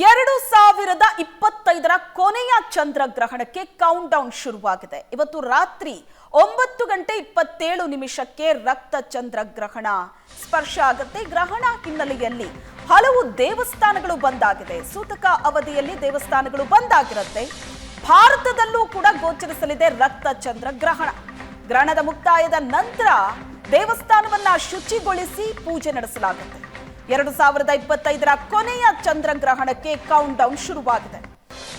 ಎರಡು ಸಾವಿರದ ಇಪ್ಪತ್ತೈದರ ಕೊನೆಯ ಚಂದ್ರಗ್ರಹಣಕ್ಕೆ ಕೌಂಟ್ ಡೌನ್ ಶುರುವಾಗಿದೆ. ಇವತ್ತು ರಾತ್ರಿ ಒಂಬತ್ತು ಗಂಟೆ ಇಪ್ಪತ್ತೇಳು ನಿಮಿಷಕ್ಕೆ ರಕ್ತ ಚಂದ್ರಗ್ರಹಣ. ಸ್ಪರ್ಶ ಆಗುತ್ತೆ. ಗ್ರಹಣ ಹಿನ್ನೆಲೆಯಲ್ಲಿ ಹಲವು ದೇವಸ್ಥಾನಗಳು ಬಂದಾಗಿದೆ. ಸೂತಕ ಅವಧಿಯಲ್ಲಿ ದೇವಸ್ಥಾನಗಳು ಬಂದಾಗಿರುತ್ತೆ. ಭಾರತದಲ್ಲೂ ಕೂಡ ಗೋಚರಿಸಲಿದೆ ರಕ್ತ ಚಂದ್ರಗ್ರಹಣ. ಗ್ರಹಣದ ಮುಕ್ತಾಯದ ನಂತರ ದೇವಸ್ಥಾನವನ್ನ ಶುಚಿಗೊಳಿಸಿ ಪೂಜೆ ನಡೆಸಲಾಗುತ್ತೆ. ಎರಡು ಸಾವಿರದ ಇಪ್ಪತ್ತೈದರ ಕೊನೆಯ ಚಂದ್ರಗ್ರಹಣಕ್ಕೆ ಕೌಂಟ್ ಡೌನ್ ಶುರುವಾಗಿದೆ.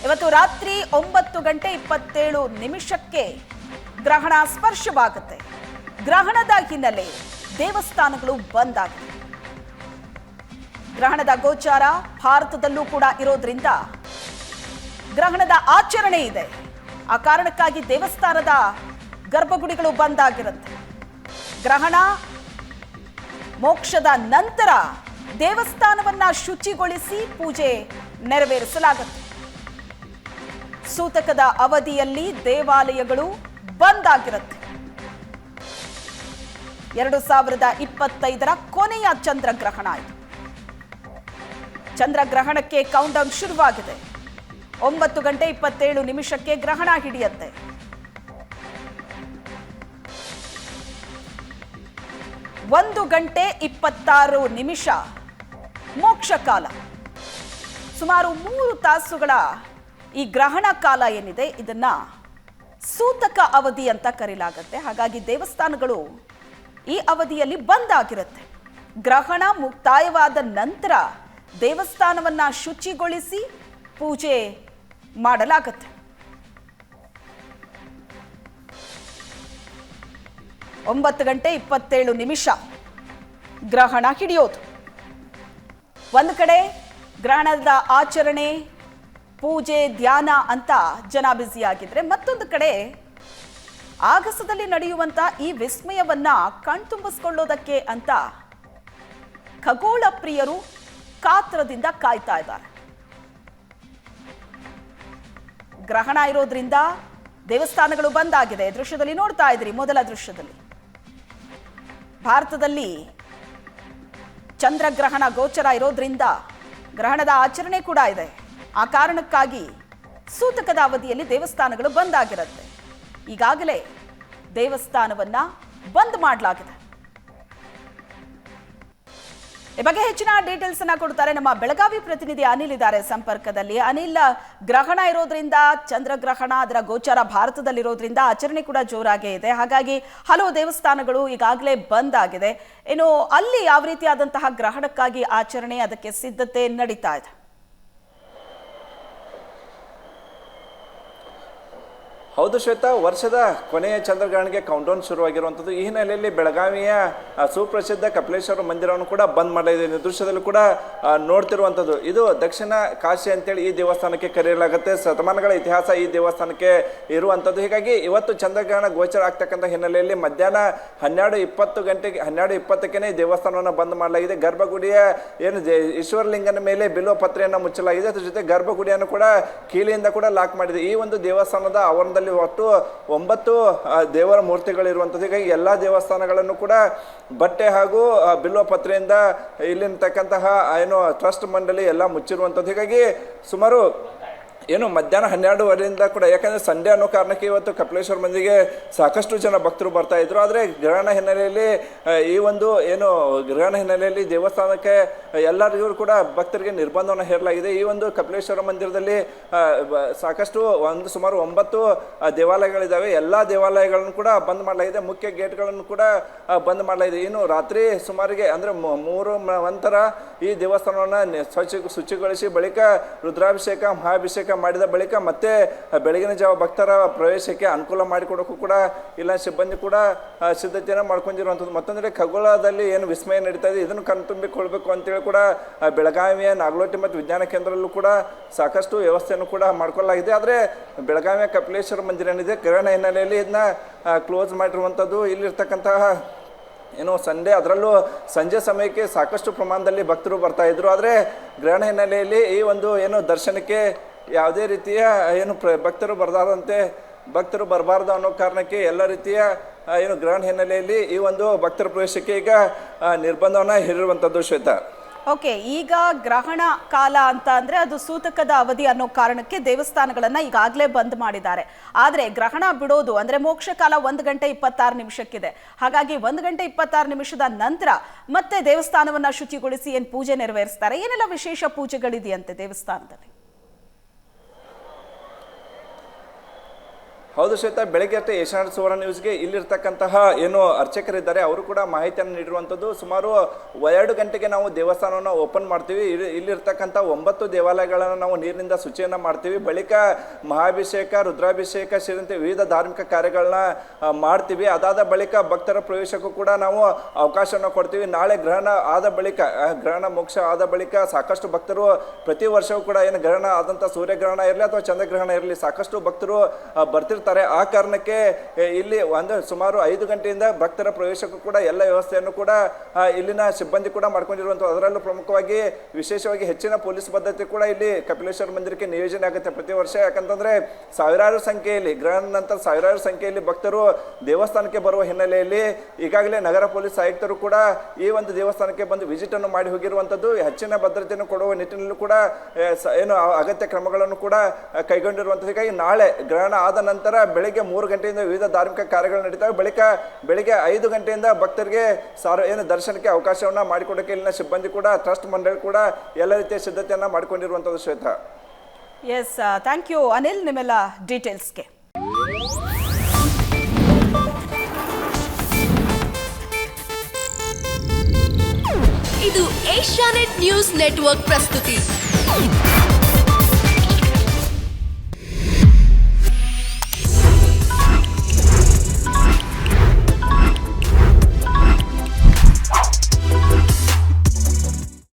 ಇವತ್ತು ರಾತ್ರಿ ಒಂಬತ್ತು ಗಂಟೆ ಇಪ್ಪತ್ತೇಳು ನಿಮಿಷಕ್ಕೆ ಗ್ರಹಣ ಸ್ಪರ್ಶವಾಗುತ್ತೆ. ಗ್ರಹಣದ ಹಿನ್ನೆಲೆ ದೇವಸ್ಥಾನಗಳು ಬಂದ್ ಆಗಿದೆ ಗ್ರಹಣದ ಗೋಚಾರ ಭಾರತದಲ್ಲೂ ಕೂಡ ಇರೋದ್ರಿಂದ ಗ್ರಹಣದ ಆಚರಣೆ ಇದೆ. ಆ ಕಾರಣಕ್ಕಾಗಿ ದೇವಸ್ಥಾನದ ಗರ್ಭಗುಡಿಗಳು ಬಂದ್ ಆಗಿರುತ್ತೆ. ಗ್ರಹಣ ಮೋಕ್ಷದ ನಂತರ ದೇವಸ್ಥಾನವನ್ನ ಶುಚಿಗೊಳಿಸಿ ಪೂಜೆ ನೆರವೇರಿಸಲಾಗುತ್ತೆ. ಸೂತಕದ ಅವಧಿಯಲ್ಲಿ ದೇವಾಲಯಗಳು ಬಂದ್ ಆಗಿರುತ್ತೆ. ಎರಡು ಸಾವಿರದ ಇಪ್ಪತ್ತೈದರ ಕೊನೆಯ ಚಂದ್ರಗ್ರಹಣ ಆಯಿತು ಚಂದ್ರಗ್ರಹಣಕ್ಕೆ ಕೌಂಟ್ ಡೌನ್ ಶುರುವಾಗಿದೆ. ಒಂಬತ್ತು ಗಂಟೆ ಇಪ್ಪತ್ತೇಳು ನಿಮಿಷಕ್ಕೆ ಗ್ರಹಣ ಹಿಡಿಯುತ್ತೆ. ಒಂದು ಗಂಟೆ ಇಪ್ಪತ್ತಾರು ನಿಮಿಷ. ಮೋಕ್ಷ ಕಾಲ. ಸುಮಾರು ಮೂರು ತಾಸುಗಳ ಈ ಗ್ರಹಣ ಕಾಲ ಏನಿದೆ, ಇದನ್ನ ಸೂತಕ ಅವಧಿ ಅಂತ ಕರೆಯಲಾಗುತ್ತೆ ಹಾಗಾಗಿ ದೇವಸ್ಥಾನಗಳು ಈ ಅವಧಿಯಲ್ಲಿ ಬಂದ್ ಆಗಿರುತ್ತೆ. ಗ್ರಹಣ ಮುಕ್ತಾಯವಾದ ನಂತರ ದೇವಸ್ಥಾನವನ್ನ ಶುಚಿಗೊಳಿಸಿ ಪೂಜೆ ಮಾಡಲಾಗುತ್ತೆ. ಒಂಬತ್ತು ಗಂಟೆ ಇಪ್ಪತ್ತೇಳು ನಿಮಿಷ. ಗ್ರಹಣ ಹಿಡಿಯೋದು. ಒಂದು ಕಡೆ ಗ್ರಹಣದ ಆಚರಣೆ, ಪೂಜೆ, ಧ್ಯಾನ ಅಂತ ಜನ ಬ್ಯುಸಿಯಾಗಿದ್ರೆ ಮತ್ತೊಂದು ಕಡೆ ಆಗಸದಲ್ಲಿ ನಡೆಯುವಂತ ಈ ವಿಸ್ಮಯವನ್ನ ಕಣ್ತುಂಬಿಸ್ಕೊಳ್ಳೋದಕ್ಕೆ ಅಂತ ಖಗೋಳ ಪ್ರಿಯರು ಕಾತ್ರದಿಂದ ಕಾಯ್ತಾ ಇದ್ದಾರೆ. ಗ್ರಹಣ ಇರೋದ್ರಿಂದ ದೇವಸ್ಥಾನಗಳು ಬಂದಾಗಿದೆ ದೃಶ್ಯದಲ್ಲಿ ನೋಡ್ತಾ ಇದ್ರಿ ಮೊದಲ ದೃಶ್ಯದಲ್ಲಿ. ಭಾರತದಲ್ಲಿ ಚಂದ್ರಗ್ರಹಣ ಗೋಚರ ಇರೋದ್ರಿಂದ ಗ್ರಹಣದ ಆಚರಣೆ ಕೂಡ ಇದೆ. ಆ ಕಾರಣಕ್ಕಾಗಿ ಸೂತಕದ ಅವಧಿಯಲ್ಲಿ ದೇವಸ್ಥಾನಗಳು ಬಂದಾಗಿರುತ್ತೆ ಈಗಾಗಲೇ ದೇವಸ್ಥಾನವನ್ನ ಬಂದ್ ಮಾಡಲಾಗಿದೆ. ಈ ಬಗ್ಗೆ ಹೆಚ್ಚಿನ ಡೀಟೇಲ್ಸ್ ಅನ್ನ ಕೊಡ್ತಾರೆ ನಮ್ಮ ಬೆಳಗಾವಿ ಪ್ರತಿನಿಧಿ ಅನಿಲ್ ಇದ್ದಾರೆ. ಸಂಪರ್ಕದಲ್ಲಿ ಅನಿಲ್, ಗ್ರಹಣ ಇರೋದ್ರಿಂದ ಚಂದ್ರಗ್ರಹಣ, ಅದರ ಗೋಚಾರ ಭಾರತದಲ್ಲಿರೋದ್ರಿಂದ ಆಚರಣೆ ಕೂಡ ಜೋರಾಗೇ ಇದೆ. ಹಾಗಾಗಿ ಹಲವು ದೇವಸ್ಥಾನಗಳು ಈಗಾಗಲೇ ಬಂದ್ ಆಗಿದೆ. ಇನ್ನು ಅಲ್ಲಿ ಯಾವ ರೀತಿಯಾದಂತಹ ಗ್ರಹಣಕ್ಕಾಗಿ ಆಚರಣೆ ಅದಕ್ಕೆ ಸಿದ್ಧತೆ ನಡೀತಾ ಇದೆ? ಹೌದು ಶ್ವೇತಾ, ವರ್ಷದ ಕೊನೆಯ ಚಂದ್ರಗ್ರಹಣಕ್ಕೆ ಕೌಂಟೌನ್ ಶುರುವಾಗಿರುವಂಥದ್ದು. ಈ ಹಿನ್ನೆಲೆಯಲ್ಲಿ ಬೆಳಗಾವಿಯ ಸುಪ್ರಸಿದ್ಧ ಕಪಿಲೇಶ್ವರ ಮಂದಿರವನ್ನು ಕೂಡ ಬಂದ್ ಮಾಡಲಾಗಿದೆ ದೃಶ್ಯದಲ್ಲಿ ಕೂಡ ನೋಡ್ತಿರುವಂಥದ್ದು. ಇದು ದಕ್ಷಿಣ ಕಾಶಿ ಅಂತೇಳಿ ಈ ದೇವಸ್ಥಾನಕ್ಕೆ ಕರೆಯಲಾಗುತ್ತೆ. ಶತಮಾನಗಳ ಇತಿಹಾಸ ಈ ದೇವಸ್ಥಾನಕ್ಕೆ ಇರುವಂಥದ್ದು. ಹೀಗಾಗಿ ಇವತ್ತು ಚಂದ್ರಗ್ರಹಣ ಗೋಚರ ಆಗ್ತಕ್ಕಂಥ ಹಿನ್ನೆಲೆಯಲ್ಲಿ ಮಧ್ಯಾಹ್ನ ಹನ್ನೆರಡು ಇಪ್ಪತ್ತು ಗಂಟೆಗೆ, ಹನ್ನೆರಡು ಇಪ್ಪತ್ತಕ್ಕೇನೆ ದೇವಸ್ಥಾನವನ್ನು ಬಂದ್ ಮಾಡಲಾಗಿದೆ. ಗರ್ಭಗುಡಿಯ, ಏನು ಈಶ್ವರಲಿಂಗನ ಮೇಲೆ ಬಿಲ್ವ ಪತ್ರೆಯನ್ನು ಮುಚ್ಚಲಾಗಿದೆ. ಅದ್ರ ಜೊತೆ ಗರ್ಭಗುಡಿಯನ್ನು ಕೂಡ ಕೀಲಿಯಿಂದ ಕೂಡ ಲಾಕ್ ಮಾಡಿದೆ. ಈ ಒಂದು ದೇವಸ್ಥಾನದ ಆವರಣದಲ್ಲಿ ಒಟ್ಟು ಒಂಬತ್ತು ದೇವರ ಮೂರ್ತಿಗಳಿರುವಂಥದ್ದು. ಹೀಗಾಗಿ ಎಲ್ಲ ದೇವಸ್ಥಾನಗಳನ್ನು ಕೂಡ ಬಟ್ಟೆ ಹಾಗೂ ಬಿಲ್ವಪತ್ರೆಯಿಂದ ಬಿಲ್ವ ಪತ್ರೆಯಿಂದ ಇಲ್ಲಿರ್ತಕ್ಕಂತಹ ಏನು, ಟ್ರಸ್ಟ್ ಮಂಡಳಿ ಎಲ್ಲ ಮುಚ್ಚಿರುವಂಥದ್ದು. ಹೀಗಾಗಿ ಸುಮಾರು ಏನು ಮಧ್ಯಾಹ್ನ ಹನ್ನೆರಡುವರೆಯಿಂದ ಕೂಡ, ಯಾಕಂದರೆ ಸಂಡೇ ಅನ್ನೋ ಕಾರಣಕ್ಕೆ ಇವತ್ತು ಕಪಿಲೇಶ್ವರ ಮಂದಿಗೆ ಸಾಕಷ್ಟು ಜನ ಭಕ್ತರು ಬರ್ತಾ ಇದ್ರು. ಆದರೆ ಗ್ರಹಣ ಹಿನ್ನೆಲೆಯಲ್ಲಿ ಈ ಒಂದು ಏನು ಗ್ರಹಣ ಹಿನ್ನೆಲೆಯಲ್ಲಿ ದೇವಸ್ಥಾನಕ್ಕೆ ಎಲ್ಲರಿಗೂ ಕೂಡ ಭಕ್ತರಿಗೆ ನಿರ್ಬಂಧವನ್ನು ಹೇರಲಾಗಿದೆ. ಈ ಒಂದು ಕಪಿಲೇಶ್ವರ ಮಂದಿರದಲ್ಲಿ ಸಾಕಷ್ಟು ಒಂದು ಸುಮಾರು ಒಂಬತ್ತು ದೇವಾಲಯಗಳಿದ್ದಾವೆ ಎಲ್ಲ ದೇವಾಲಯಗಳನ್ನು ಕೂಡ ಬಂದ್ ಮಾಡಲಾಗಿದೆ. ಮುಖ್ಯ ಗೇಟ್ಗಳನ್ನು ಕೂಡ ಬಂದ್ ಮಾಡಲಾಗಿದೆ. ಇನ್ನು ರಾತ್ರಿ ಸುಮಾರಿಗೆ, ಅಂದರೆ ಮೂರು ನಂತರ ಈ ದೇವಸ್ಥಾನವನ್ನು ಸ್ವಚ್ಛ, ಶುಚಿಗೊಳಿಸಿ, ಬಳಿಕ ರುದ್ರಾಭಿಷೇಕ, ಮಹಾಭಿಷೇಕ ಮಾಡಿದ ಬಳಿಕ ಮತ್ತೆ ಬೆಳಗಿನ ಜಾವ ಭಕ್ತರ ಪ್ರವೇಶಕ್ಕೆ ಅನುಕೂಲ ಮಾಡಿಕೊಡೋಕ್ಕೂ ಕೂಡ ಇಲ್ಲ, ಸಿಬ್ಬಂದಿ ಕೂಡ ಸಿದ್ಧತೆಯನ್ನು ಮಾಡ್ಕೊಂಡಿರುವಂಥದ್ದು. ಮತ್ತೊಂದರೆ ಖಗೋಳದಲ್ಲಿ ಏನು ವಿಸ್ಮಯ ನಡೀತಾ ಇದೆ, ಇದನ್ನು ಕಣ್ತುಂಬಿಕೊಳ್ಬೇಕು ಅಂತೇಳಿ ಕೂಡ ಬೆಳಗಾವಿಯ ನಾಗಲೋಟಿ ಮತ್ತು ವಿಜ್ಞಾನ ಕೇಂದ್ರದಲ್ಲೂ ಕೂಡ ಸಾಕಷ್ಟು ವ್ಯವಸ್ಥೆಯನ್ನು ಕೂಡ ಮಾಡ್ಕೊಳ್ಳಲಾಗಿದೆ. ಆದರೆ ಬೆಳಗಾವಿಯ ಕಪಿಲೇಶ್ವರ ಮಂದಿರ ಏನಿದೆ, ಕಿರಣ ಹಿನ್ನೆಲೆಯಲ್ಲಿ ಇದನ್ನ ಕ್ಲೋಸ್ ಮಾಡಿರುವಂಥದ್ದು. ಇಲ್ಲಿರ್ತಕ್ಕಂತಹ ಏನು ಸಂಡೇ, ಅದರಲ್ಲೂ ಸಂಜೆ ಸಮಯಕ್ಕೆ ಸಾಕಷ್ಟು ಪ್ರಮಾಣದಲ್ಲಿ ಭಕ್ತರು ಬರ್ತಾ ಇದ್ರು. ಆದರೆ ಗ್ರಹಣ ಹಿನ್ನೆಲೆಯಲ್ಲಿ ಈ ಒಂದು ಏನು ದರ್ಶನಕ್ಕೆ ಯಾವುದೇ ರೀತಿಯ ಏನು ಪ್ರ, ಭಕ್ತರು ಬರದಾದಂತೆ ಭಕ್ತರು ಬರಬಾರ್ದು ಅನ್ನೋ ಕಾರಣಕ್ಕೆ ಎಲ್ಲ ರೀತಿಯ ಏನು ಗ್ರಹಣ ಹಿನ್ನೆಲೆಯಲ್ಲಿ ಈ ಒಂದು ಭಕ್ತರ ಪ್ರವೇಶಕ್ಕೆ ಈಗ ನಿರ್ಬಂಧವನ್ನು ಹೇರಿರುವಂಥದ್ದು ಶ್ವೇತಾ. ಓಕೆ, ಈಗ ಗ್ರಹಣ ಕಾಲ ಅಂತ ಅಂದರೆ ಅದು ಸೂತಕದ ಅವಧಿ ಅನ್ನೋ ಕಾರಣಕ್ಕೆ ದೇವಸ್ಥಾನಗಳನ್ನು ಈಗಾಗಲೇ ಬಂದ್ ಮಾಡಿದ್ದಾರೆ. ಆದರೆ ಗ್ರಹಣ ಬಿಡೋದು ಅಂದ್ರೆ ಮೋಕ್ಷ ಕಾಲ ಒಂದು ಗಂಟೆ ಇಪ್ಪತ್ತಾರು ನಿಮಿಷಕ್ಕಿದೆ. ಹಾಗಾಗಿ ಒಂದು ಗಂಟೆ ಇಪ್ಪತ್ತಾರು ನಿಮಿಷದ ನಂತರ ಮತ್ತೆ ದೇವಸ್ಥಾನವನ್ನ ಶುಚಿಗೊಳಿಸಿ ಏನು ಪೂಜೆ ನೆರವೇರಿಸ್ತಾರೆ? ಏನೆಲ್ಲ ವಿಶೇಷ ಪೂಜೆಗಳಿದೆಯಂತೆ ದೇವಸ್ಥಾನದಲ್ಲಿ? ಹೌದು ಶ್ವೇತಾ ಬೆಳಗ್ಗೆ ಅಷ್ಟೇ ಏಷ್ಯಾನೆಟ್ ಸುವರ್ಣ ನ್ಯೂಸ್ಗೆ ಇಲ್ಲಿರ್ತಕ್ಕಂತಹ ಏನು ಅರ್ಚಕರಿದ್ದಾರೆ ಅವರು ಕೂಡ ಮಾಹಿತಿಯನ್ನು ನೀಡಿರುವಂಥದ್ದು ಸುಮಾರು ಎರಡು ಗಂಟೆಗೆ ನಾವು ದೇವಸ್ಥಾನವನ್ನು ಓಪನ್ ಮಾಡ್ತೀವಿ. ಇಲ್ಲಿ- ಇಲ್ಲಿರ್ತಕ್ಕಂಥ ಒಂಬತ್ತು ದೇವಾಲಯಗಳನ್ನು ನಾವು ನೀರಿನಿಂದ ಶುಚಿಯನ್ನು ಮಾಡ್ತೀವಿ. ಬಳಿಕ ಮಹಾಭಿಷೇಕ ರುದ್ರಾಭಿಷೇಕ ಸೇರಿದಂತೆ ವಿವಿಧ ಧಾರ್ಮಿಕ ಕಾರ್ಯಗಳನ್ನ ಮಾಡ್ತೀವಿ. ಅದಾದ ಬಳಿಕ ಭಕ್ತರ ಪ್ರವೇಶಕ್ಕೂ ಕೂಡ ನಾವು ಅವಕಾಶವನ್ನು ಕೊಡ್ತೀವಿ. ನಾಳೆ ಗ್ರಹಣ ಆದ ಬಳಿಕ ಗ್ರಹಣ ಮೋಕ್ಷ ಆದ ಬಳಿಕ ಸಾಕಷ್ಟು ಭಕ್ತರು ಪ್ರತಿ ವರ್ಷವೂ ಕೂಡ ಏನು ಗ್ರಹಣ ಆದಂಥ ಸೂರ್ಯಗ್ರಹಣ ಇರಲಿ ಅಥವಾ ಚಂದ್ರಗ್ರಹಣ ಇರಲಿ ಸಾಕಷ್ಟು ಭಕ್ತರು ಆ, ಬರ್ತಿರ್ತಾರೆ ಆ ಕಾರಣಕ್ಕೆ ಇಲ್ಲಿ ಒಂದು ಸುಮಾರು ಐದು ಗಂಟೆಯಿಂದ ಭಕ್ತರ ಪ್ರವೇಶಕ್ಕೂ ಕೂಡ ಎಲ್ಲ ವ್ಯವಸ್ಥೆಯನ್ನು ಕೂಡ ಇಲ್ಲಿನ ಸಿಬ್ಬಂದಿ ಕೂಡ ಮಾಡ್ಕೊಂಡಿರುವಂಥ ಅದರಲ್ಲೂ ಪ್ರಮುಖವಾಗಿ, ವಿಶೇಷವಾಗಿ ಹೆಚ್ಚಿನ ಪೊಲೀಸ್ ಭದ್ರತೆ ಕೂಡ ಇಲ್ಲಿ ಕಪಿಲೇಶ್ವರ ಮಂದಿರಕ್ಕೆ ನಿಯೋಜನೆ ಆಗುತ್ತೆ ಪ್ರತಿ ವರ್ಷ. ಯಾಕಂತಂದ್ರೆ, ಸಾವಿರಾರು ಸಂಖ್ಯೆಯಲ್ಲಿ ಗ್ರಹಣ ನಂತರ ಸಾವಿರಾರು ಸಂಖ್ಯೆಯಲ್ಲಿ ಭಕ್ತರು ದೇವಸ್ಥಾನಕ್ಕೆ ಬರುವ ಹಿನ್ನೆಲೆಯಲ್ಲಿ, ಈಗಾಗಲೇ ನಗರ ಪೊಲೀಸ್ ಆಯುಕ್ತರು ಕೂಡ ಈ ಒಂದು ದೇವಸ್ಥಾನಕ್ಕೆ ಬಂದು ವಿಸಿಟ್ ಅನ್ನು ಮಾಡಿ ಹೋಗಿರುವಂಥದ್ದು. ಹೆಚ್ಚಿನ ಭದ್ರತೆಯನ್ನು ಕೊಡುವ ನಿಟ್ಟಿನಲ್ಲೂ ಕೂಡ ಏನು ಅಗತ್ಯ ಕ್ರಮಗಳನ್ನು ಕೂಡ ಕೈಗೊಂಡಿರುವಂಥದ್ದು. ಹೀಗಾಗಿ ನಾಳೆ ಗ್ರಹಣ ಆದ ನಂತರ ಬೆಳಿಗ್ಗೆ ಮೂರು ಗಂಟೆಯಿಂದ ವಿವಿಧ ಧಾರ್ಮಿಕ ಕಾರ್ಯಗಳು ನಡೀತವೆ. ಬಳಿಕ ಬೆಳಿಗ್ಗೆ ಐದು ಗಂಟೆಯಿಂದ ಭಕ್ತರಿಗೆ ಸಾರ್ ಏನು ದರ್ಶನಕ್ಕೆ ಅವಕಾಶವನ್ನು ಮಾಡಿಕೊಡೋಕೆ ಇಲ್ಲಿನ ಸಿಬ್ಬಂದಿ ಕೂಡ ಟ್ರಸ್ಟ್ ಮಂಡಳಿ ಕೂಡ ಎಲ್ಲ ರೀತಿಯ ಸಿದ್ಧತೆಯನ್ನು ಮಾಡಿಕೊಂಡಿರುವಂಥದ್ದು Shweta. Yes thank you Anil ನಿಮ್ಮೆಲ್ಲ ಡೀಟೇಲ್ಸ್ಗೆ ಇದು ಏಷ್ಯಾನೆಟ್ ನ್ಯೂಸ್ ನೆಟ್ವರ್ಕ್ ಪ್ರಸ್ತುತಿ.